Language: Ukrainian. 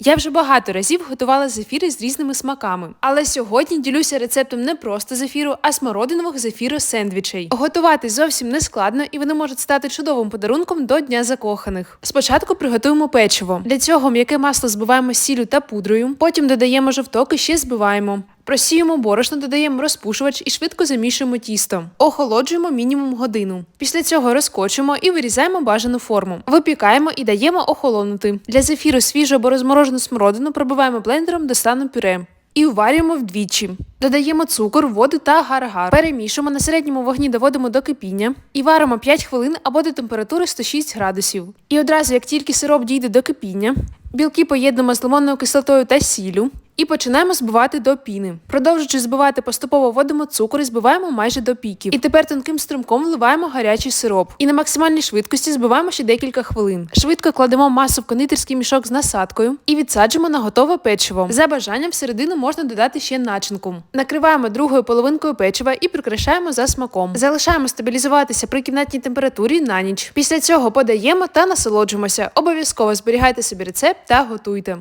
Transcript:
Я вже багато разів готувала зефіри з різними смаками, але сьогодні ділюся рецептом не просто зефіру, а смородинових зефіру сендвічей. Готувати зовсім не складно, і вони можуть стати чудовим подарунком до Дня закоханих. Спочатку приготуємо печиво. Для цього м'яке масло збиваємо сіллю та пудрою, потім додаємо жовток і ще збиваємо. Просіємо борошно, додаємо розпушувач і швидко замішуємо тісто. Охолоджуємо мінімум годину. Після цього розкочуємо і вирізаємо бажану форму. Випікаємо і даємо охолонути. Для зефіру свіжу або розморожену смородину пробиваємо блендером до стану пюре. І уварюємо вдвічі. Додаємо цукор, воду та агар-агар. Перемішуємо на середньому вогні доводимо до кипіння і варимо 5 хвилин або до температури 106 градусів. І одразу, як тільки сироп дійде до кипіння, білки поєднуємо з лимонною кислотою та сіллю. І починаємо збивати до піни. Продовжуючи збивати, поступово вводимо цукор і збиваємо майже до піків. І тепер тонким струмком вливаємо гарячий сироп. І на максимальній швидкості збиваємо ще декілька хвилин. Швидко кладемо масу в кондитерський мішок з насадкою і відсаджуємо на готове печиво. За бажанням всередину можна додати ще начинку. Накриваємо другою половинкою печива і прикрашаємо за смаком. Залишаємо стабілізуватися при кімнатній температурі на ніч. Після цього подаємо та насолоджуємося. Обов'язково зберігайте собі рецепт та готуйте.